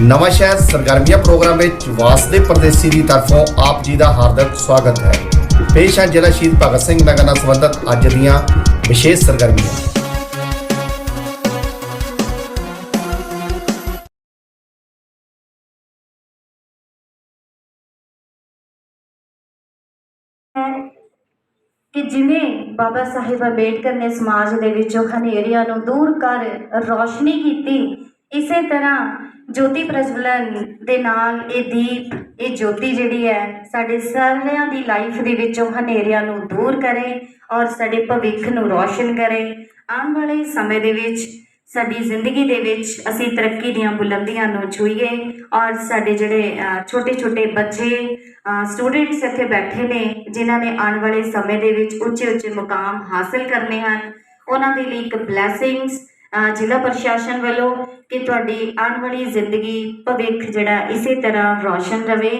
ਨਵਾਂ ਸ਼ਹਿਰ ਸਰਗਰਮੀਆਂ ਪ੍ਰੋਗਰਾਮ ਵਿੱਚ ਵਾਸਦੇ ਪਰਦੇਸੀ ਦੀ ਤਰਫੋਂ ਆਪ ਜੀ ਦਾ ਹਾਰਦਿਕ ਸਵਾਗਤ ਹੈ। ਪੇਸ਼ ਹੈ ਜ਼ਿਲ੍ਹਾ ਸ਼ਹੀਦ ਭਗਤ ਸਿੰਘ ਨਗਰ ਨਾਲ ਸੰਬੰਧਿਤ ਅੱਜ ਦੀਆਂ ਵਿਸ਼ੇਸ਼ ਸਰਗਰਮੀਆਂ। ਕਿ ਜਿਵੇਂ ਬਾਬਾ ਸਾਹਿਬ ਅੰਬੇਡਕਰ ਨੇ ਸਮਾਜ ਦੇ ਵਿੱਚੋਂ ਹਨੇਰੀਆਂ ਨੂੰ ਦੂਰ ਕਰ ਰੋਸ਼ਨੀ ਕੀਤੀ, ਇਸੇ ਤਰ੍ਹਾਂ ਜੋਤੀ ਪ੍ਰਜਵਲਨ ਦੇ ਨਾਲ ਇਹ ਦੀਪ, ਇਹ ਜੋਤੀ ਜਿਹੜੀ ਹੈ, ਸਾਡੇ ਸਾਰਿਆਂ ਦੀ ਲਾਈਫ ਦੇ ਵਿੱਚੋਂ ਹਨੇਰਿਆਂ ਨੂੰ ਦੂਰ ਕਰੇ ਔਰ ਸਾਡੇ ਭਵਿੱਖ ਨੂੰ ਰੌਸ਼ਨ ਕਰੇ। ਆਉਣ ਵਾਲੇ ਸਮੇਂ ਦੇ ਵਿੱਚ, ਸਾਡੀ ਜ਼ਿੰਦਗੀ ਦੇ ਵਿੱਚ ਅਸੀਂ ਤਰੱਕੀ ਦੀਆਂ ਬੁਲੰਦੀਆਂ ਨੂੰ ਛੂਈਏ ਔਰ ਸਾਡੇ ਜਿਹੜੇ ਛੋਟੇ ਛੋਟੇ ਬੱਚੇ ਸਟੂਡੈਂਟਸ ਇੱਥੇ ਬੈਠੇ ਨੇ, ਜਿਨ੍ਹਾਂ ਨੇ ਆਉਣ ਵਾਲੇ ਸਮੇਂ ਦੇ ਵਿੱਚ ਉੱਚੇ ਉੱਚੇ ਮੁਕਾਮ ਹਾਸਲ ਕਰਨੇ ਹਨ। ਉਹਨਾਂ ਦੇ ਲਈ ਇੱਕ ਬਲੇਸਿੰਗਸ ਜ਼ਿਲ੍ਹਾ ਪ੍ਰਸ਼ਾਸਨ ਵੱਲੋਂ ਕਿ ਤੁਹਾਡੀ ਆਉਣ ਵਾਲੀ ਜ਼ਿੰਦਗੀ ਭਵਿੱਖ ਜਿਹੜਾ ਇਸੇ ਤਰ੍ਹਾਂ ਰੌਸ਼ਨ ਰਵੇ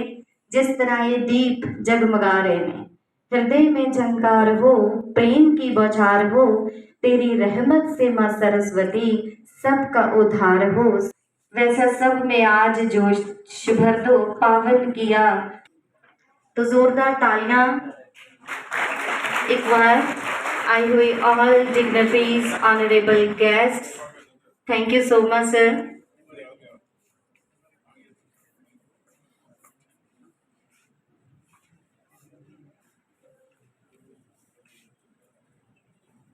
ਜਿਸ ਤਰ੍ਹਾਂ ਇਹ ਦੀਪ ਜਗਮਗਾ ਰਹੇ ਨੇ हृदय में झंकार हो प्रेम की बौछार हो तेरी रहमत से माँ सरस्वती सबका उद्धार हो वैसा सब में आज जोश भर दो पावन किया तो जोरदार तालियां एक बार आई हुई all dignitaries honourable guest thank you so much sir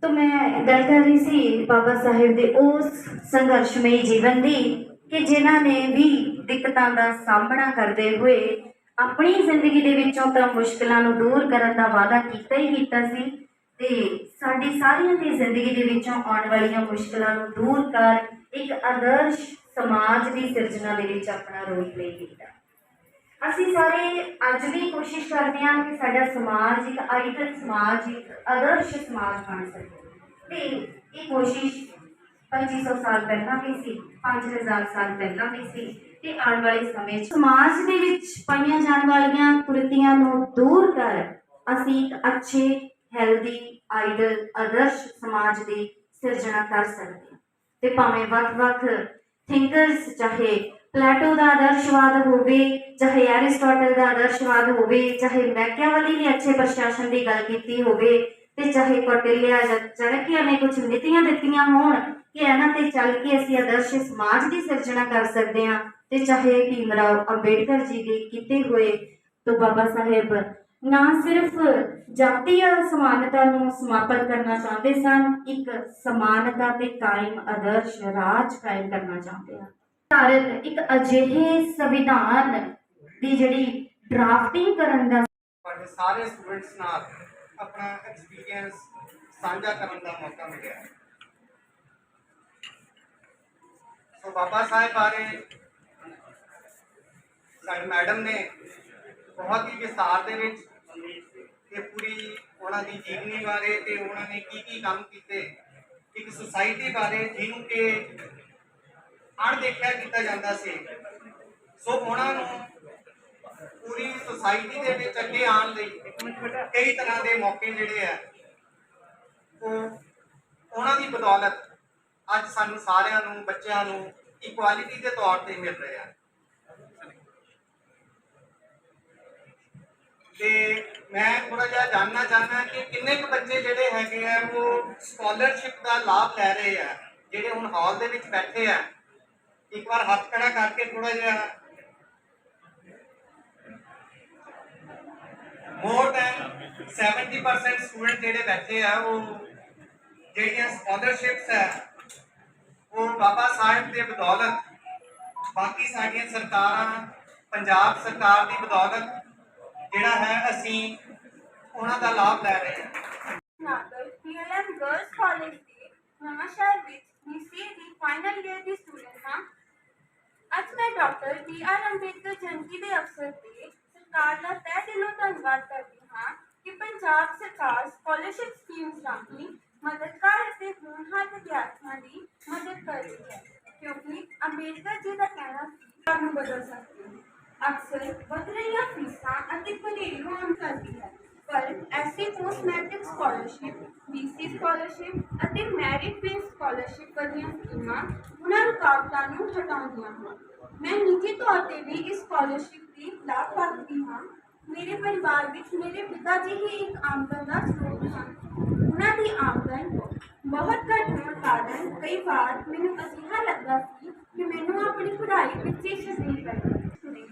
तो ਮੈਂ ਗੱਲ ਕਰ ਰਹੀ ਸੀ ਬਾਬਾ ਸਾਹਿਬ ਦੇ ਉਸ ਸੰਘਰਸ਼ਮਈ ਜੀਵਨ ਦੀ ਕਿ ਜਿਨ੍ਹਾਂ ਨੇ ਵੀ ਦਿੱਕਤਾਂ ਦਾ ਸਾਹਮਣਾ ਕਰਦੇ ਹੋਏ ਆਪਣੀ ਜ਼ਿੰਦਗੀ ਦੇ ਵਿੱਚੋਂ ਤਾਂ ਮੁਸ਼ਕਲਾਂ ਨੂੰ ਦੂਰ ਕਰਨ ਦਾ ਵਾਅਦਾ ਕੀਤਾ ਹੀ ਕੀਤਾ ਸੀ ਤੇ ਸਾਡੀ ਸਾਰਿਆਂ ਦੀ ਜ਼ਿੰਦਗੀ ਦੇ ਵਿੱਚੋਂ ਆਉਣ ਵਾਲੀਆਂ ਮੁਸ਼ਕਲਾਂ ਨੂੰ ਦੂਰ ਕਰ ਇੱਕ ਆਦਰਸ਼ ਸਮਾਜ ਦੀ ਸਿਰਜਣਾ ਦੇ ਵਿੱਚ ਆਪਣਾ ਰੋਲ ਪਲੇ ਕੀਤਾ। ਅਸੀਂ ਸਾਰੇ ਅੱਜ ਵੀ ਕੋਸ਼ਿਸ਼ ਕਰਦੇ ਹਾਂ ਕਿ ਸਾਡਾ ਸਮਾਜ ਇੱਕ ਆਈਡਲ ਸਮਾਜ, ਇੱਕ ਆਦਰਸ਼ ਸਮਾਜ ਬਣ ਸਕੇ। ਤੇ ਇਹ ਕੋਸ਼ਿਸ਼ 2500 ਸਾਲ ਪਹਿਲਾਂ ਵੀ ਸੀ 5000 ਸਾਲ ਪਹਿਲਾਂ ਵੀ ਸੀ ਤੇ ਆਉਣ ਵਾਲੇ ਸਮੇਂ 'ਚ ਸਮਾਜ ਦੇ ਵਿੱਚ ਪਾਈਆਂ ਜਾਣ ਵਾਲੀਆਂ ਕੁਰਤੀਆਂ ਨੂੰ ਦੂਰ ਕਰ ਅਸੀਂ ਇੱਕ ਅੱਛੇ ਹੈਲਦੀ ਆਈਡਲ ਆਦਰਸ਼ ਸਮਾਜ ਦੀ ਸਿਰਜਣਾ ਕਰ ਸਕਦੇ ਹਾਂ। ਤੇ ਭਾਵੇਂ ਵੱਖ-ਵੱਖ ਥਿੰਕਰਸ ਚਾਹੇ ਪਲੇਟੋ ਦਾ ਆਦਰਸ਼ਵਾਦ ਹੋਵੇ, ਚਾਹੇ ਐਰਿਸਟੋਟਲ ਦਾ ਆਦਰਸ਼ਵਾਦ ਹੋਵੇ, ਚਾਹੇ ਮੈਕਿਆਵਲੀ ਨੇ ਅੱਛੇ ਪ੍ਰਸ਼ਾਸਨ ਦੀ ਗੱਲ ਕੀਤੀ ਹੋਵੇ, ਤੇ ਚਾਹੇ ਕੌਟਿਲਿਆ ਜਾਂ ਚਾਣਕਿਆ ਨੇ ਕੁਝ ਨੀਤੀਆਂ ਦਿੱਤੀਆਂ ਹੋਣ ਕਿ ਇਹਨਾਂ ਤੇ ਚੱਲ ਕੇ ਅਸੀਂ ਆਦਰਸ਼ ਸਮਾਜ ਦੀ ਸਿਰਜਣਾ ਕਰ ਸਕਦੇ ਹਾਂ, ਤੇ ਚਾਹੇ ਭੀਮ ਰਾਓ ਅੰਬੇਡਕਰ ਜੀ ਦੇ ਕੀਤੇ ਹੋਏ ਤੋਂ ਬਾਬਾ ਸਾਹਿਬ ਨਾ ਸਿਰਫ ਜਾਤੀ ਸਮਾਨਤਾ ਨੂੰ ਸਮਾਪਤ ਕਰਨਾ ਚਾਹੁੰਦੇ ਸਨ, ਇੱਕ ਸਮਾਨਤਾ ਤੇ ਕਾਇਮ ਆਦਰਸ਼ ਰਾਜ ਕਾਇਮ ਕਰਨਾ ਚਾਹੁੰਦੇ ਹਨ ਭਾਰਤ ਇੱਕ ਅਜਿਹੇ ਸੰਵਿਧਾਨ ਦੀ ਜਿਹੜੀ ਡਰਾਫਟਿੰਗ ਕਰਨ ਦਾ ਤੁਹਾਡੇ ਸਾਰੇ ਸਟੂਡੈਂਟਸ ਨਾਲ ਆਪਣਾ ਐਕਸਪੀਰੀਅੰਸ ਸਾਂਝਾ ਕਰਨ ਦਾ ਮੌਕਾ ਮਿਲਿਆ ਹੈ। ਸੋ ਬਾਬਾ ਸਾਹਿਬ ਬਾਰੇ ਸਾਡੀ ਮੈਡਮ ਨੇ ਬਹੁਤ ਹੀ ਵਿਸਤਾਰ ਦੇ ਵਿੱਚ ਇਹ ਪੂਰੀ ਉਹਨਾਂ ਦੀ ਜੀਵਨੀ ਬਾਰੇ ਤੇ ਉਹਨਾਂ ਨੇ ਕੀ ਕੀ ਕੰਮ ਕੀਤੇ, ਇੱਕ ਸੁਸਾਇਟੀ ਬਾਰੇ ਜਿਹਨੂੰ ਕਿ ਅਣਦੇਖਿਆ ਕੀਤਾ ਜਾਂਦਾ ਸੀ। ਸੋ ਉਹਨਾਂ ਨੂੰ ਪੂਰੀ ਸੁਸਾਇਟੀ ਦੇ ਵਿੱਚ ਅੱਗੇ ਆਉਣ ਲਈ ਕਈ ਤਰ੍ਹਾਂ ਦੇ ਮੌਕੇ ਜਿਹੜੇ ਆ, ਉਹ ਉਹਨਾਂ ਦੀ ਬਦੌਲਤ ਅੱਜ ਸਾਨੂੰ ਸਾਰਿਆਂ ਨੂੰ, ਬੱਚਿਆਂ ਨੂੰ ਇਕੁਐਲਿਟੀ ਦੇ ਤੌਰ ਤੇ ਮਿਲ ਰਿਹਾ ਆ। ਤੇ ਮੈਂ ਥੋੜਾ ਜਿਹਾ ਜਾਣਨਾ ਚਾਹੁੰਦਾ ਕਿ ਕਿੰਨੇ ਕੁ ਬੱਚੇ ਜਿਹੜੇ ਹੈਗੇ ਆ, ਉਹ ਸਕਾਲਰਸ਼ਿਪ ਦਾ ਲਾਭ ਲੈ ਰਹੇ ਆ, ਜਿਹੜੇ ਹੁਣ ਹਾਲ ਦੇ ਵਿੱਚ ਬੈਠੇ ਆ। ਇੱਕ ਵਾਰ ਹੱਥ ਖੜਾ ਕਰਕੇ ਥੋੜਾ ਜਿਹਾ ਮੋਰ ਦੈਨ 70% ਸਟੂਡੈਂਟ ਜਿਹੜੇ ਬੈਠੇ ਆ, ਉਹ ਜਿਹੜੀਆਂ ਸਕਾਲਰਸ਼ਿਪਸ ਹੈ ਉਹ ਬਾਬਾ ਸਾਹਿਬ ਦੇ ਬਦੌਲਤ, ਬਾਕੀ ਸਾਡੀਆਂ ਸਰਕਾਰਾਂ, ਪੰਜਾਬ ਸਰਕਾਰ ਦੀ ਬਦੌਲਤ ਜਿਹੜਾ ਹੈ, ਅਸੀਂ ਉਹਨਾਂ ਦਾ ਲਾਭ ਲੈ ਰਹੇ ਹਾਂ। ਪੀਐਲਐਮ ਗਰਲਸ ਕਾਲਜ ਦੇ ਨਵਾਂਸ਼ਹਿਰ ਵਿੱਚ ਬੀਸੀਏ ਦੀ ਫਾਈਨਲ ਈਅਰ ਦੀ ਸਟੂਡੈਂਟ ਹਾਂ। ਅੱਜ ਮੈਂ doctor B R Ambedkar Jayanti ਦੇ ਅਵਸਰ ਤੇ ਸਰਕਾਰ ਦਾ ਤਹਿ ਦਿਲੋਂ ਧੰਨਵਾਦ ਕਰਦੀ ਹਾਂ ਕਿ ਪੰਜਾਬ ਸਰਕਾਰ ਸਕਾਲਰਸ਼ਿਪ ਸਕੀਮਸ ਰਾਹੀਂ ਮਦਦਗਾਰ ਅਤੇ ਹੋਣਹਾਰ ਵਿਦਿਆਰਥੀਆਂ ਦੀ ਮਦਦ ਕਰ ਰਹੀ ਹੈ। ਕਿਉਂਕਿ ਅੰਬੇਦਕਰ ਜੀ ਦਾ ਕਹਿਣਾ ਸੀ ਨੂੰ ਬਦਲ ਸਕਦੇ ਹਾਂ ਅਕਸਰ ਵਧ ਰਹੀਆਂ ਫੀਸਾਂ ਅਤੇ ਵਧੇਰੀ ਹੋਣ ਕਰਦੀ ਹੈ ਪਰ SC post matric scholarship BC scholarship ਅਤੇ ਮੈਰਿਟ ਬੇਸਡ ਸਕਾਲਰਸ਼ਿਪ ਵਰਗੀਆਂ ਸਕੀਮਾਂ ਉਹਨਾਂ ਰੁਕਾਵਟਾਂ ਨੂੰ ਹਟਾਉਂਦੀਆਂ ਹਨ। ਮੈਂ ਨਿੱਜੀ ਤੌਰ ਤੇ ਵੀ ਇਸ ਸਕਾਲਰਸ਼ਿਪ ਦੀ ਲਾਭਪਾਤਰੀ ਹਾਂ। ਮੇਰੇ ਪਰਿਵਾਰ ਵਿੱਚ ਮੇਰੇ ਪਿਤਾ ਜੀ ਹੀ ਇੱਕ ਆਮਦਨ ਦਾ ਸਰੋਤ ਹਨ। ਉਹਨਾਂ ਦੀ ਆਮਦਨ ਬਹੁਤ ਘੱਟ ਹੋਣ ਕਾਰਨ ਕਈ ਵਾਰ ਮੈਨੂੰ ਅਜਿਹਾ ਲੱਗਦਾ ਸੀ ਕਿ ਮੈਨੂੰ ਆਪਣੀ ਪੜ੍ਹਾਈ ਪਿੱਛੇ ਛੱਡਣੀ ਪੈਣੀ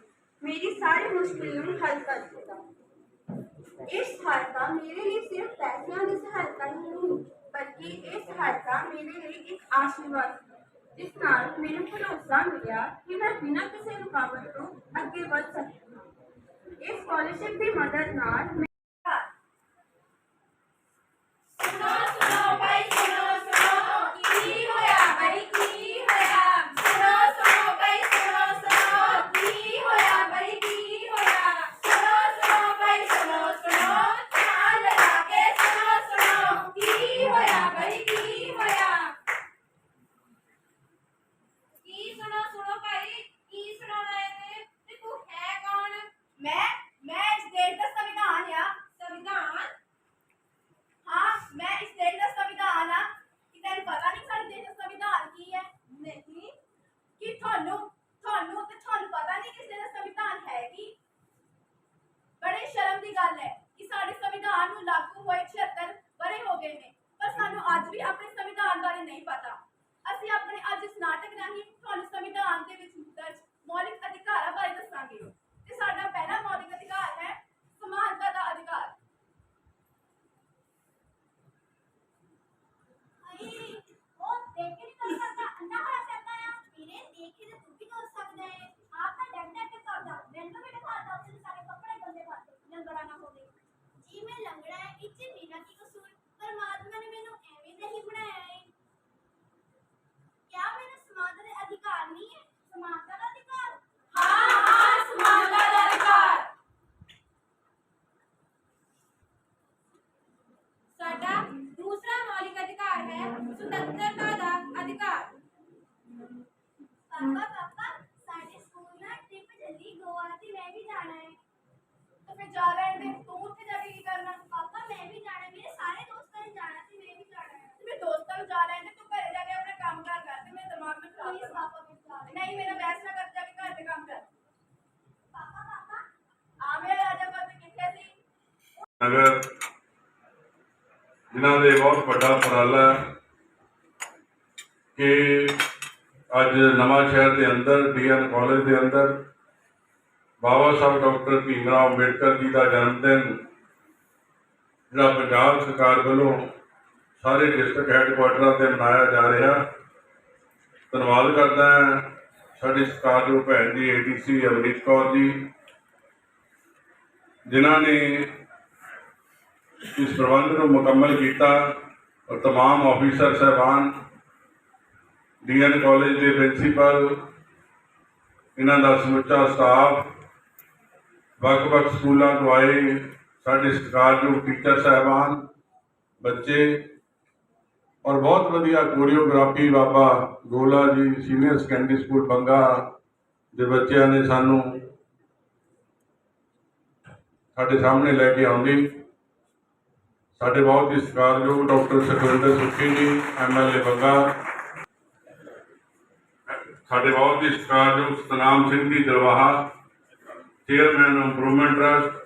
ਮੇਰੀ ਸਾਰੀ ਮੁਸ਼ਕਿਲ ਨੂੰ ਹੱਲ ਕਰ ਦਿੱਤਾ ਇਹ ਸਹਾਇਤਾ ਮੇਰੇ ਲਈ ਸਿਰਫ ਪੈਸਿਆਂ ਦੀ ਸਹਾਇਤਾ ਹੀ ਨਹੀਂ ਬਲਕਿ ਇਹ ਸਹਾਇਤਾ ਮੇਰੇ ਲਈ ਇੱਕ ਆਸ਼ੀਰਵਾਦ ਹੈ ਜਿਸ ਨਾਲ ਮੈਨੂੰ ਭਰੋਸਾ ਮਿਲਿਆ ਕਿ ਮੈਂ ਬਿਨਾਂ ਕਿਸੇ ਰੁਕਾਵਟ ਤੋਂ ਅੱਗੇ ਵਧ ਸਕਦੀ ਹਾਂ ਇਸ ਸਕਾਲਰਸ਼ਿਪ ਦੀ ਮਦਦ ਨਾਲ ਮੈਂ ਸੁਣੋ ਸੁਣੋ ਭਾਈ ਸੁਣੋ ਸੁਣੋ ਕੀ ਹੋਇਆ ਭਾਈ ਕੀ ਹੋਇਆ ਸੁਣੋ ਸੁਣੋ ਭਾਈ ਸੁਣੋ ਸੁਣੋ ਕੀ ਹੋਇਆ ਭਾਈ ਕੀ ਹੋਇਆ ਸੁਣੋ ਸੁਣੋ ਭਾਈ ਸੁਣੋ ਸੁਣੋ ਧਿਆਨ ਲਗਾ ਕੇ ਸੁਣੋ ਸੁਣੋ ਕੀ ਹੋਇਆ ਭਾਈ ਕੀ ਹੋਇਆ ਕੀ ਸੁਣੋ ਸੁਣੋ ਭਾਈ ਕੀ ਸੁਣਾਉਣਾ ਹੈ ਤੇ ਤੂੰ ਹੈ ਕੌਣ ਮੈਂ ਮੈਂ ਇਸ ਦੇਸ਼ ਦਾ ਸੰਵਿਧਾਨ ਆ ਸੰਵਿਧਾਨ ਹਾਂ ਮੈਂ ਇਸ ਦੇਸ਼ ਦਾ ਸੰਵਿਧਾਨ ਆ ਕਿ ਤੈਨੂੰ ਪਤਾ ਨਹੀਂ ਸਾਡੇ ਦੇਸ਼ ਦਾ ਸੰਵਿਧਾਨ ਕੀ ਹੈ ਨਹੀਂ ਕਿ ਤੁਹਾਨੂੰ ਤੁਹਾਨੂੰ ਤੇ ਤੁਹਾਨੂੰ ਪਤਾ ਨਹੀਂ ਕਿਸੇ ਦਾ ਸੰਵਿਧਾਨ ਹੈ ਕੀ ਬੜੇ ਸ਼ਰਮ ਦੀ ਗੱਲ ਹੈ ਕਿ ਸਾਡੇ ਸੰਵਿਧਾਨ ਨੂੰ ਲਾਗੂ ਹੋਏ 76 ਬਰੇ ਹੋ ਗਏ ਨੇ ਪਰ ਸਾਨੂੰ ਅੱਜ ਵੀ ਆਪਣੇ ਸੰਵਿਧਾਨ ਬਾਰੇ ਨਹੀਂ ਪਤਾ ਅਸੀਂ ਆਪਣੇ ਅੱਜ ਇਸ ਨਾਟਕ ਰਾਹੀਂ ਤੁਹਾਨੂੰ ਸੰਵਿਧਾਨ ਦੇ ਵਿੱਚ ਦਰਜ ਮੌਲਿਕ ਅਧਿਕਾਰਾਂ ਬਾਰੇ ਦੱਸਾਂਗੇ ਤੇ ਸਾਡਾ ਪਹਿਲਾ ਮੌਲਿਕ ਅਧਿਕਾਰ ਹੈ ਸਮਾਨਤਾ ਦਾ ਅਧਿਕਾਰ ਅਈ ਉਹ ਦੇਖ ਕੇ ਨਹੀਂ ਕਰ ਸਕਦਾ ਅੰਨਾ ਹੋਇਆ ਕਰਦਾ ਆ ਵੀਰੇ ਦੇਖ ਕੇ ਤੂੰ ਵੀ ਕਰ ਸਕਦਾ ਹੈ ਆਪ ਤਾਂ ਡਰ ਡਰ ਕੇ ਕਰਦਾ ਮੈਨੂੰ ਵੀ ਦਿਖਾਤਾ ਉਸ ਸਾਰੇ ਕੱਪੜੇ ਗੰਦੇ ਪਾਤੇ ਲੰਗੜਾ ਨਾ ਹੋਵੇ ਜੀ ਮੈਂ ਲੰਗੜਾ ਹੈ ਇੱਥੇ ਮੇਰਾ ਕੀ ਕਸੂਰ ਪਰਮਾਤਮਾ ਨੇ ਮੈਨੂੰ ਐਵੇਂ ਦਾ ਹੀ ਬਣਾਇਆ ਹੈ ਕਿਆ ਮੈਨੂੰ ਸਮਾਨਤਾ ਦੇ ਅਧਿਕਾਰ ਨਹੀਂ ਹੈ ਸਮਾਨਤਾ ਦਾ ਅਧਿਕਾਰ ਹਾਂ ਹਾਂ ਸਮਾਨਤਾ ਦਾ ਅਧਿਕਾਰ ਸਾਡਾ ਦੂਸਰਾ ਮੌਲਿਕ ਅਧਿਕਾਰ ਹੈ ਸੁਤੰਤਰਤਾ ਦਾ ਅਧਿਕਾਰ ਪਾਪਾ ਪਾਪਾ ਸਾਡੇ ਸਕੂਲ ਨਾਲ ਟ੍ਰਿਪ ਚੱਲੀ ਗੋਆ ਤੇ ਮੈਂ ਵੀ ਜਾਣਾ ਹੈ ਤਾਂ ਫਿਰ ਜਾ ਲੈਣ ਦੇ ਤੂੰ ਉੱਥੇ ਜਾ ਕੇ ਕੀ ਕਰਨਾ? ਪਾਪਾ ਮੈਂ ਵੀ ਜਾਣਾ ਮੇਰੇ ਸਾਰੇ ਦੋਸਤਾਂ ਨੇ ਜਾਣਾ ਤੇ ਮੈਂ ਵੀ ਜਾਣਾ ਹੈ। ਤੇ ਮੇਰੇ ਦੋਸਤਾਂ ਨੂੰ ਜਾ ਲੈਣ ਦੇ ਤੂੰ ਘਰੇ ਜਾ ਕੇ ਆਪਣਾ ਕੰਮ ਕਾਰ ਕਰ ਤੇ ਮੇਰੇ ਦਿਮਾਗ ਨੂੰ ਖਰਾਬ ਕਰ। ਪਾਪਾ ਵੀ ਨਹੀਂ ਮੇਰਾ ਬਹਿਸ ਨਾ ਕਰ ਜਾ ਕੇ ਘਰ ਦੇ ਕੰਮ ਕਰ। ਪਾਪਾ ਪਾਪਾ। ਆ ਮੇਰਾ ਰਾਜਾ ਪੁੱਤ ਕਿੱਥੇ ਸੀ? ਨਗਰ ਜਿਨ੍ਹਾਂ ਦੇ ਬਹੁਤ ਵੱਡਾ ਉਪਰਾਲਾ ਹੈ ਕਿ ਅੱਜ ਨਵਾਂ ਸ਼ਹਿਰ ਦੇ ਅੰਦਰ ਡੀਐਨ ਕਾਲਜ ਦੇ ਅੰਦਰ ਬਾਬਾ ਸਾਹਿਬ ਡਾਕਟਰ ਭੀਮ ਰਾਓ ਅੰਬੇਡਕਰ ਜੀ ਦਾ ਜਨਮ ਦਿਨ ਜਿਹੜਾ ਪੰਜਾਬ ਸਰਕਾਰ ਵੱਲੋਂ ਸਾਰੇ ਡਿਸਟ੍ਰਿਕਟ ਹੈੱਡਕੁਆਟਰਾਂ ਤੇ ਮਨਾਇਆ ਜਾ ਰਿਹਾ ਧੰਨਵਾਦ ਕਰਦਾ ਹਾਂ ਸਾਡੀ ਸਤਿਕਾਰਯੋਗ ਭੈਣ ਜੀ ਏਡੀਸੀ ਅਵਨੀਤ ਕੌਰ ਜੀ ਜਿਨ੍ਹਾਂ ਨੇ ਇਸ ਪ੍ਰਬੰਧ ਨੂੰ ਮੁਕੰਮਲ ਕੀਤਾ ਔਰ तमाम ਆਫੀਸਰ ਸਹਿਬਾਨ ਡੀਐਨ ਕਾਲਜ ਦੇ ਪ੍ਰਿੰਸੀਪਲ ਇਹਨਾਂ ਦਾ ਸਮੁੱਚਾ ਸਟਾਫ ਵੱਖ-ਵੱਖ ਸਕੂਲਾਂ ਤੋਂ ਆਏ ਸਾਡੇ ਸਤਿਕਾਰਯੋਗ ਟੀਚਰ ਸਹਿਬਾਨ, ਬੱਚੇ ਔਰ ਬਹੁਤ ਵਧੀਆ ਕੋਰੀਓਗ੍ਰਾਫੀ ਬਾਬਾ ਗੋਲਾ ਜੀ ਸੀਨੀਅਰ ਸੈਕੰਡਰੀ ਸਕੂਲ ਬੰਗਾ ਦੇ ਬੱਚਿਆਂ ਨੇ ਸਾਨੂੰ ਸਾਡੇ ਸਾਹਮਣੇ ਲੈ ਕੇ ਆਉਂਦੀ। ਸਾਡੇ ਬਹੁਤ ਹੀ ਸਤਿਕਾਰਯੋਗ ਡਾਕਟਰ ਸੁਖਵਿੰਦਰ ਸੁੱਖੀ ਜੀ ਐਮਐਲਏ ਬੰਗਾ ਸਾਡੇ ਬਹੁਤ ਹੀ ਸਤਿਕਾਰਯੋਗ Satnam Singh ji Darwaha. Chairman improvement trust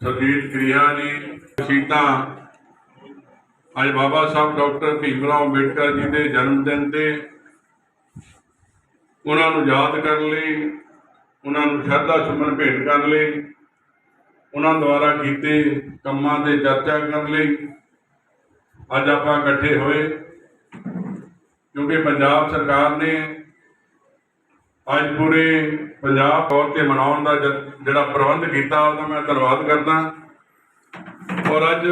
Sarjit Kriya ji ਸੀਤਾ ਅੱਜ ਬਾਬਾ ਸਾਹਿਬ ਡਾਕਟਰ ਭੀਮ ਰਾਓ ਅੰਬੇਡਕਰ ਜੀ ਦੇ ਜਨਮ ਦਿਨ ਤੇ ਉਹਨਾਂ ਨੂੰ ਯਾਦ ਕਰਨ ਲਈ, ਉਹਨਾਂ ਨੂੰ ਸ਼ਰਧਾ ਸੁਮਨ ਭੇਟ ਕਰਨ ਲਈ, ਉਹਨਾਂ ਦੁਆਰਾ ਕੀਤੇ ਕੰਮਾਂ ਤੇ ਚਰਚਾ ਕਰਨ ਲਈ ਅੱਜ ਆਪਾਂ ਇਕੱਠੇ ਹੋਏ। ਕਿਉਂਕਿ ਪੰਜਾਬ ਸਰਕਾਰ ਨੇ ਅੱਜ ਪੂਰੇ ਪੰਜਾਬ ਤੌਰ ਤੇ ਮਨਾਉਣ ਦਾ ਜਿਹੜਾ ਪ੍ਰਬੰਧ ਕੀਤਾ, ਉਹਦਾ ਮੈਂ ਧੰਨਵਾਦ ਕਰਦਾ। ਔਰ ਅੱਜ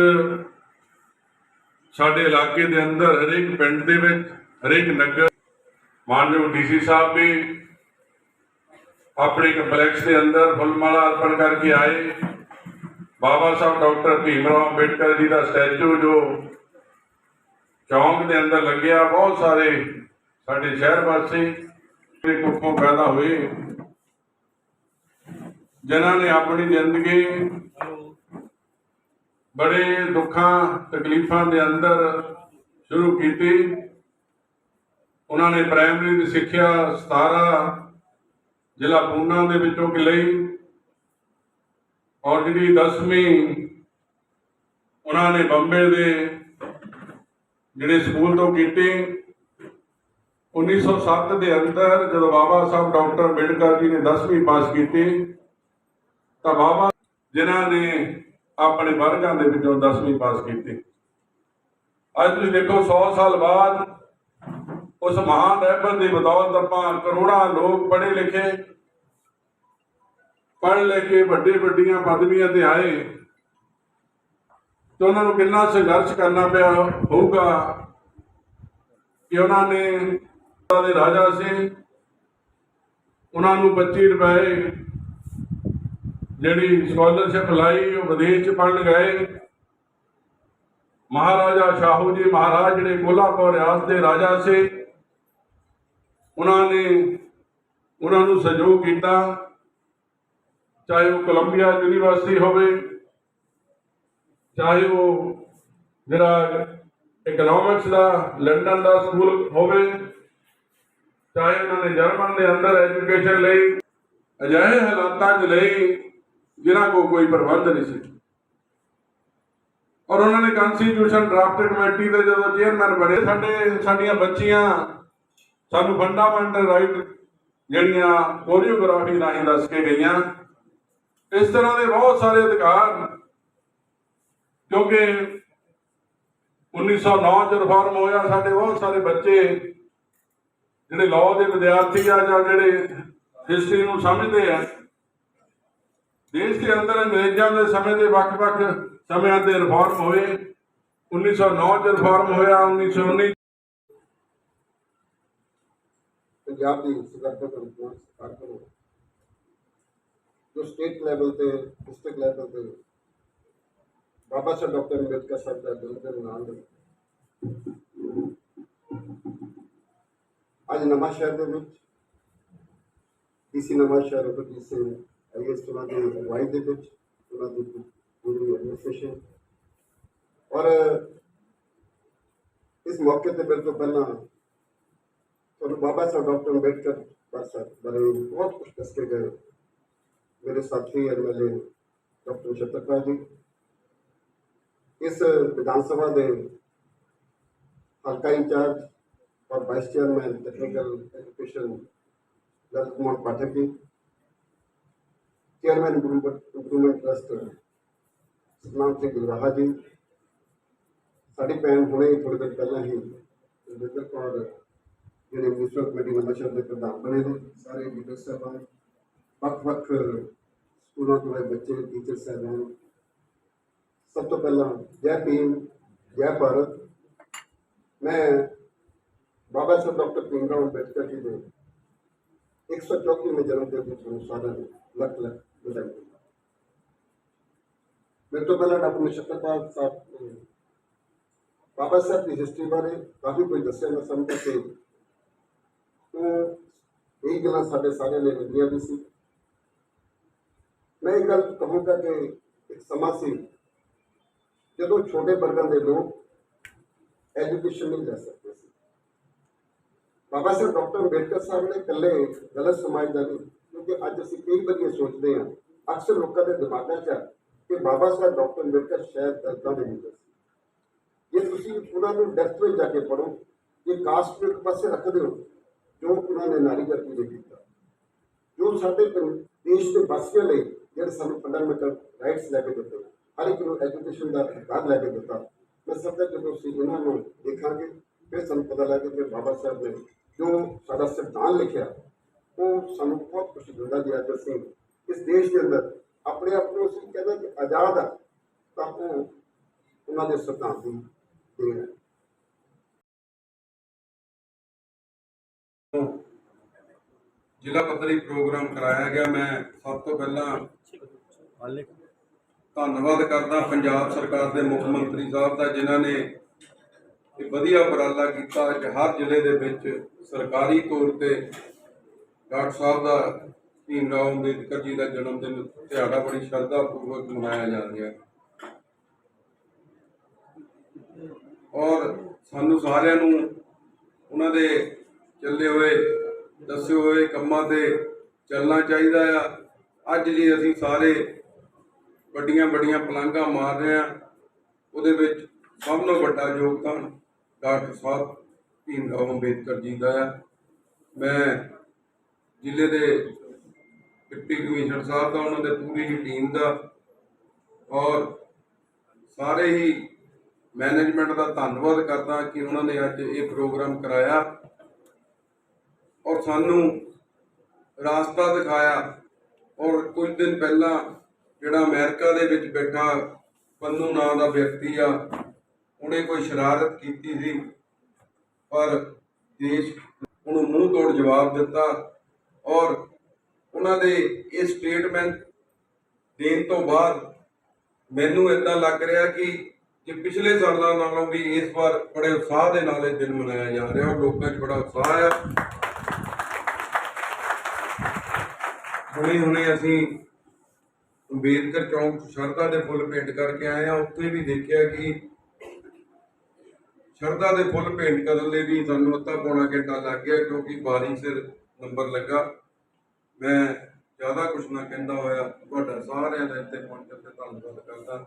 ਸਾਡੇ ਇਲਾਕੇ ਦੇ ਅੰਦਰ ਹਰੇਕ ਪਿੰਡ ਦੇ ਵਿੱਚ, ਹਰੇਕ ਨਗਰ, ਮਾਨਯੋਗ ਡੀਸੀ ਸਾਹਿਬ ਵੀ ਆਪਣੇ ਕੰਪਲੈਕਸ ਦੇ ਅੰਦਰ ਫੁੱਲਮਾਲਾ ਅਰਪਣ ਕਰਕੇ ਆਏ। ਬਾਬਾ ਸਾਹਿਬ ਡਾਕਟਰ ਭੀਮ ਰਾਓ ਅੰਬੇਡਕਰ ਜੀ ਦਾ ਸਟੈਚੂ ਜੋ ਚੌਂਕ ਦੇ ਅੰਦਰ ਲੱਗਿਆ ਬਹੁਤ ਸਾਰੇ ਸਾਡੇ ਸ਼ਹਿਰ ਵਾਸੀ ਦੇ ਕੁੱਖੋਂ ਪੈਦਾ ਹੋਏ। ਜਿਨ੍ਹਾਂ ਨੇ ਆਪਣੀ ਜ਼ਿੰਦਗੀ ਬੜੇ ਦੁੱਖਾਂ, ਤਕਲੀਫਾਂ ਦੇ ਅੰਦਰ ਸ਼ੁਰੂ ਕੀਤੀ। ਉਹਨਾਂ ਨੇ ਪ੍ਰਾਇਮਰੀ ਦੀ ਸਿੱਖਿਆ 17 ਜ਼ਿਲ੍ਹਾ ਪੂਨਾ ਦੇ ਵਿੱਚੋਂ ਕਿ ਲਈ ਔਰ ਜਿਹੜੀ 10ਵੀਂ ਉਹਨਾਂ ਨੇ ਬੰਬੇ ਦੇ ਜਿਹੜੇ ਸਕੂਲ ਤੋਂ ਕੀਤੀ 1907 ਦੇ ਅੰਦਰ ਜਦੋਂ ਬਾਬਾ ਸਾਹਿਬ ਡਾਕਟਰ ਅੰਬੇਡਕਰ ਜੀ ਨੇ 10ਵੀਂ ਪਾਸ ਕੀਤੀ, ਤਾਂ ਬਾਬਾ ਜਿਨ੍ਹਾਂ ਨੇ ਆਪਣੇ ਵਰਗਾਂ ਦੇ ਵਿੱਚੋਂ 10ਵੀਂ ਪਾਸ ਕੀਤੀ। ਅੱਜ ਤੁਸੀਂ ਦੇਖੋ 100 ਸਾਲ ਬਾਅਦ ਉਸ ਮਹਾਨ ਰਹਿਬਰ ਦੀ ਬਦੌਲਤ ਆਪਾਂ ਕਰੋੜਾਂ ਲੋਕ ਪੜ੍ਹੇ ਲਿਖੇ, ਪੜ੍ਹ ਲੈ ਕੇ ਵੱਡੇ ਵੱਡੀਆਂ ਪਦਵੀਆਂ ਤੇ ਆਏ। ਤੇ ਉਹਨਾਂ ਨੂੰ ਕਿੰਨਾ ਸੰਘਰਸ਼ ਕਰਨਾ ਪਿਆ ਹੋਊਗਾ ਕਿ ਉਹਨਾਂ ਨੇ ਦੇ ਰਾਜਾ ਸੀ, ਉਹਨਾਂ ਨੂੰ 25 ਰੁਪਏ ਜਿਹੜੀ ਸਕਾਲਰਸ਼ਿਪ ਲਾਈ, ਉਹ ਵਿਦੇਸ਼ ਚ ਪੜਨ ਗਏ। ਮਹਾਰਾਜਾ ਸ਼ਾਹੂ ਜੀ ਮਹਾਰਾਜ ਜਿਹੜੇ ਕੋਲਾਪੁਰ ਰਿਆਸਤ ਦੇ ਰਾਜਾ ਸੀ, ਉਹਨਾਂ ਨੇ ਉਹਨਾਂ ਨੂੰ ਸਹਿਯੋਗ ਕੀਤਾ, ਚਾਹੇ ਉਹ ਕੋਲੰਬੀਆ ਯੂਨੀਵਰਸਿਟੀ ਹੋਵੇ ਚਾਹੇ ਉਹ ਜਿਹੜਾ ਇਕਨੋਮਿਕਸ ਦਾ ਲੰਡਨ ਦਾ ਸਕੂਲ ਹੋਵੇ, ਚਾਹੇ ਉਹਨਾਂ ਨੇ ਜਰਮਨ ਦੇ ਅੰਦਰ ਐਜੂਕੇਸ਼ਨ ਲਈ ਅਜਿਹੇ ਹਾਲਾਤਾਂ 'ਚ ਲਈ ਜਿਨ੍ਹਾਂ ਕੋ ਕੋਈ ਪ੍ਰਬੰਧ ਨਹੀਂ ਸੀ। ਔਰ ਉਹਨਾਂ ਨੇ ਕਨਸਟੀਟਿਊਸ਼ਨ ਡਰਾਫਟ ਕਮੇਟੀ ਦੇ ਜਦੋਂ ਚੇਅਰਮੈਨ ਬਣੇ, ਸਾਡੇ, ਸਾਡੀਆਂ ਬੱਚੀਆਂ ਸਾਨੂੰ ਫੰਡਾਮੈਂਟਲ ਰਾਈਟ ਜਿਹੜੀਆਂ ਕੋਰੀਓਗ੍ਰਾਫੀ ਰਾਹੀਂ ਦੱਸ ਕੇ ਗਈਆਂ, ਇਸ ਤਰ੍ਹਾਂ ਦੇ ਬਹੁਤ ਸਾਰੇ ਅਧਿਕਾਰ ਕਿਉਂਕਿ 1909 ਚ ਰਿਫਾਰਮ ਹੋਇਆ, ਸਾਡੇ ਬਹੁਤ ਸਾਰੇ ਬੱਚੇ ਜਿਹੜੇ ਲਾਅ ਦੇ ਵਿਦਿਆਰਥੀ ਆ ਜਾਂ ਜਿਹੜੇ ਹਿਸਟਰੀ ਨੂੰ ਸਮਝਦੇ ਆ, ਦੇਸ਼ ਦੇ ਅੰਦਰ ਅੰਗਰੇਜ਼ਾਂ ਦੇ ਸਮੇਂ ਦੇ ਵੱਖ-ਵੱਖ ਸਮਿਆਂ ਤੇ ਰਿਫਾਰਮ ਹੋਏ 1909 ਚ ਰਿਫਾਰਮ ਹੋਇਆ 1919 ਪੰਜਾਬ ਦੀ ਸਰਕਾਰ ਰਿਪੋਰਟ ਸਟਾਰਟ ਕਰੋ ਜੋ ਸਟੇਟ ਲੈਵਲ ਤੇ ਡਿਸਟ੍ਰਿਕਟ ਲੈਵਲ ਤੇ ਬਾਬਾ ਸਾਹਿਬ ਡਾਕਟਰ ਅੰਬੇਦਕਰ ਸਾਹਿਬ ਦਾ ਜਨਮ ਦਿਨ ਮਨਾਉਣ ਦੇ ਅੱਜ ਨਵਾਂ ਸ਼ਹਿਰ ਦੇ ਵਿੱਚ ਡੀਸੀ ਨਵਾਂ ਸ਼ਹਿਰ ਰਘੁਜੀਤ ਸਿੰਘ ਆਈਐਸ ਉਹਨਾਂ ਦੀ ਅਗਵਾਈ ਦੇ ਵਿੱਚ ਉਹਨਾਂ ਦੀ ਪੂਰੀ ਐਡਮਿਨਿਸਟ੍ਰੇਸ਼ਨ ਔਰ ਇਸ ਮੌਕੇ ਤੇ ਮੇਰੇ ਤੋਂ ਪਹਿਲਾਂ ਤੁਹਾਨੂੰ ਬਾਬਾ ਸਾਹਿਬ ਡਾਕਟਰ ਅੰਬੇਡਕਰ ਬਾਰੇ ਬਾਰੇ ਬਹੁਤ ਕੁਝ ਦੱਸ ਕੇ ਗਏ ਮੇਰੇ ਸਾਥੀ ਐਮਐਲਏ ਡਾਕਟਰ ਸ਼ਤਰਪਾਲ ਜੀ ਇਸ ਵਿਧਾਨ ਸਭਾ ਦੇ ਹਲਕਾ ਇੰਚਾਰਜ ਔਰ vice chairman technical education Lalit Kumar Pathak ji chairman improvement trust Satnam Singh Gurwaha ji. ਸਾਡੀ ਭੈਣ ਹੁਣੇ ਥੋੜੀ ਦੇਰ ਪਹਿਲਾਂ ਹੀ ਵਿਜੇਂਦਰ ਕੌਰ, ਜਿਹੜੇ ਮਿਊਨਿਸਪਲ ਕਮੇਟੀ ਨਵਾਂਸ਼ਹਿਰ ਦੇ ਪ੍ਰਧਾਨ ਬਣੇ ਨੇ। ਸਾਰੇ ਲੀਡਰ ਸਾਹਿਬਾਨ, ਵੱਖ-ਵੱਖ ਸਕੂਲਾਂ ਤੋਂ ਆਏ ਬੱਚੇ ਟੀਚਰ ਸਾਹਿਬਾਨ ਸਭ ਤੋਂ ਪਹਿਲਾਂ ਜੈ ਭੀਮ ਜੈ ਭਾਰਤ ਮੈਂ ਬਾਬਾ ਸਾਹਿਬ ਡਾਕਟਰ ਭੀਮਰਾਓ ਅੰਬੇਡਕਰ ਜੀ ਦੇ 134ਵੇਂ ਜਨਮ ਦਿਨ ਦੇ ਤੁਹਾਨੂੰ ਸਾਰਿਆਂ ਨੂੰ ਲੱਖ ਲੱਖ ਵਧਾਈ ਦਿੰਦਾ ਮੇਰੇ ਤੋਂ ਪਹਿਲਾਂ ਡਾਕਟਰ ਨਛੱਤਰਪਾਲ ਸਾਹਿਬ ਨੇ ਬਾਬਾ ਸਾਹਿਬ ਦੀ ਹਿਸਟਰੀ ਬਾਰੇ ਕਾਫੀ ਕੁਝ ਦੱਸਿਆ ਮੈਂ ਸਮਝਦਾ ਕਿ ਉਹ ਇਹ ਗੱਲਾਂ ਸਾਡੇ ਸਾਰਿਆਂ ਲਈ ਲੱਗੀਆਂ ਵੀ ਸੀ ਮੈਂ ਇਹ ਗੱਲ ਕਹੂੰਗਾ ਕਿ ਇੱਕ ਸਮਾਂ ਸੀ ਜਦੋਂ ਛੋਟੇ ਵਰਗਾਂ ਦੇ ਲੋਕ ਐਜੂਕੇਸ਼ਨ ਨਹੀਂ ਲੈ ਸਕਦੇ ਸੀ ਬਾਬਾ ਸਾਹਿਬ ਡਾਕਟਰ ਅੰਬੇਡਕਰ ਸਾਹਿਬ ਨੇ ਇਕੱਲੇ ਗਲਤ ਸਮਝਦਾ ਨਹੀਂ ਕਿਉਂਕਿ ਅੱਜ ਅਸੀਂ ਕਈ ਵਾਰੀ ਇਹ ਸੋਚਦੇ ਹਾਂ ਅਕਸਰ ਲੋਕਾਂ ਦੇ ਦਿਮਾਗਾਂ 'ਚ ਆ ਕਿ ਬਾਬਾ ਸਾਹਿਬ ਡਾਕਟਰ ਅੰਬੇਡਕਰ ਸ਼ਾਇਦ ਦਰਦਾਂ ਦੇ ਹੁੰਦੇ ਸੀ ਜੇ ਤੁਸੀਂ ਉਹਨਾਂ ਨੂੰ ਡੈਪਥ ਵਿੱਚ ਜਾ ਕੇ ਪੜੋ ਇਹ ਕਾਸਟ ਨੂੰ ਇੱਕ ਪਾਸੇ ਰੱਖਦੇ ਹੋ ਜੋ ਉਹਨਾਂ ਨੇ ਨਾਰੀ ਜਾਤੀ ਲਈ ਕੀਤਾ ਜੋ ਸਾਡੇ ਪੰ- ਦੇਸ਼ ਦੇ ਵਾਸੀਆਂ ਲਈ ਜਿਹੜੇ ਸਾਨੂੰ ਫੰਡਾਮੈਂਟਲ ਰਾਈਟਸ ਲੈ ਕੇ ਦਿੱਤੇ ਹਰ ਇੱਕ ਨੂੰ ਐਜੂਕੇਸ਼ਨ ਦਾ ਅਧਿਕਾਰ ਲੈ ਕੇ ਦਿੱਤਾ ਮੈਂ ਸਮਝਦਾ ਜਦੋਂ ਅਸੀਂ ਇਹਨਾਂ ਨੂੰ ਦੇਖਾਂਗੇ ਫਿਰ ਸਾਨੂੰ ਪਤਾ ਲੱਗੇ ਕਿ ਬਾਬਾ ਸਾਹਿਬ ਨੇ ਜੋ ਸਾਡਾ ਸੰਵਿਧਾਨ ਲਿਖਿਆ ਉਹ ਸਾਨੂੰ ਬਹੁਤ ਕੁਝ ਦਿੰਦਾ ਜੀ ਅੱਜ ਅਸੀਂ ਇਸ ਦੇਸ਼ ਦੇ ਅੰਦਰ ਆਪਣੇ ਆਪ ਨੂੰ ਅਸੀਂ ਕਹਿੰਦੇ ਕਿ ਆਜ਼ਾਦ ਆ ਤਾਂ ਉਹ ਉਹਨਾਂ ਦੇ ਸੰਵਿਧਾਨ ਦੀ ਦੇਣ ਹੈ ਜ਼ਿਲ੍ਹਾ ਪੱਧਰੀ ਪ੍ਰੋਗਰਾਮ ਕਰਾਇਆ ਗਿਆ ਮੈਂ ਸਭ ਤੋਂ ਪਹਿਲਾਂ ਧੰਨਵਾਦ ਕਰਦਾ ਪੰਜਾਬ ਸਰਕਾਰ ਦੇ ਮੁੱਖ ਮੰਤਰੀ ਸਾਹਿਬ ਦਾ, ਜਿਨ੍ਹਾਂ ਨੇ ਇਹ ਵਧੀਆ ਉਪਰਾਲਾ ਕੀਤਾ ਅੱਜ ਹਰ ਜ਼ਿਲ੍ਹੇ ਦੇ ਵਿੱਚ ਸਰਕਾਰੀ ਤੌਰ ਤੇ ਡਾਕਟਰ ਸਾਹਿਬ ਦਾ ਭੀਮ ਰਾਓ ਅੰਬੇਦਕਰ ਜੀ ਦਾ ਜਨਮ ਦਿਨ ਦਿਹਾੜਾ ਬੜੀ ਸ਼ਰਧਾ ਪੂਰਵਕ ਮਨਾਇਆ ਜਾ ਰਿਹਾ ਹੈ। ਔਰ ਸਾਨੂੰ ਸਾਰਿਆਂ ਨੂੰ ਉਹਨਾਂ ਦੇ ਚੱਲੇ ਹੋਏ, ਦੱਸੇ ਹੋਏ ਕੰਮਾਂ ਤੇ ਚੱਲਣਾ ਚਾਹੀਦਾ ਆ। ਅੱਜ ਜੀ ਅਸੀਂ ਸਾਰੇ ਵੱਡੀਆਂ ਵੱਡੀਆਂ ਪਲਾਂਘਾਂ ਮਾਰ ਰਹੇ ਆ। ਉਹਦੇ ਵਿੱਚ ਸਭ ਤੋਂ ਵੱਡਾ ਯੋਗਦਾਨ ਡਾਕਟਰ ਸਾਹਿਬ ਭੀਮ ਰਾਓ ਅੰਬੇਦਕਰ ਜੀ ਦਾ ਆ। ਮੈਂ ਜ਼ਿਲ੍ਹੇ ਦੇ ਡਿਪਟੀ ਕਮਿਸ਼ਨਰ ਸਾਹਿਬ ਦਾ, ਉਹਨਾਂ ਦੇ ਪੂਰੀ ਹੀ ਟੀਮ ਦਾ ਔਰ ਸਾਰੇ ਹੀ ਮੈਨੇਜਮੈਂਟ ਦਾ ਧੰਨਵਾਦ ਕਰਦਾ ਕਿ ਉਹਨਾਂ ਨੇ ਅੱਜ ਇਹ ਪ੍ਰੋਗਰਾਮ ਕਰਾਇਆ। ਔਰ ਸਾਨੂੰ ਰਾਸਤਾ ਦਿਖਾਇਆ। ਔਰ ਕੁਝ ਦਿਨ ਪਹਿਲਾਂ ਜਿਹੜਾ ਅਮਰੀਕਾ ਦੇ ਵਿੱਚ ਬੈਠਾ ਪੰਨੂ ਨਾਂ ਦਾ ਵਿਅਕਤੀ ਆ, ਉਹਨੇ ਕੋਈ ਸ਼ਰਾਰਤ ਕੀਤੀ ਸੀ, ਪਰ ਦੇਸ਼ ਉਹਨੂੰ ਮੂੰਹ ਤੋੜ ਜਵਾਬ ਦਿੱਤਾ ਔਰ ਉਹਨਾਂ ਦੇ ਇਹ ਸਟੇਟਮੈਂਟ ਦੇਣ ਤੋਂ ਬਾਅਦ ਮੈਨੂੰ ਇਦਾਂ ਲੱਗ ਰਿਹਾ ਕਿ ਜੇ ਪਿਛਲੇ ਸਾਲਾਂ ਨਾਲੋਂ ਵੀ ਇਸ ਵਾਰ ਬੜੇ ਉਤਸ਼ਾਹ ਦੇ ਨਾਲ ਇਹ ਦਿਨ ਮਨਾਇਆ ਜਾ ਰਿਹਾ ਔਰ ਲੋਕਾਂ 'ਚ ਬੜਾ ਉਤਸ਼ਾਹ ਆ। ਹੁਣੇ ਹੁਣੇ ਅਸੀਂ ਅੰਬੇਦਕਰ ਚੌਂਕ 'ਚ ਸ਼ਰਧਾ ਦੇ ਫੁੱਲ ਭੇਂਟ ਕਰਕੇ ਆਏ ਆ, ਉੱਥੇ ਵੀ ਦੇਖਿਆ ਕਿ ਸ਼ਰਧਾ ਦੇ ਫੁੱਲ ਭੇਂਟ ਕਰਨ ਲਈ ਵੀ ਸਾਨੂੰ ਅੱਧਾ ਪੌਣਾ ਘੰਟਾ ਲੱਗ ਗਿਆ, ਕਿਉਂਕਿ ਬਾਰੀ ਸਿਰ ਨੰਬਰ ਲੱਗਾ। ਮੈਂ ਜ਼ਿਆਦਾ ਕੁਝ ਨਾ ਕਹਿੰਦਾ ਹੋਇਆ, ਤੁਹਾਡਾ ਸਾਰਿਆਂ ਦਾ ਇੱਥੇ ਪਹੁੰਚਣ ਤੇ ਧੰਨਵਾਦ ਕਰਦਾ।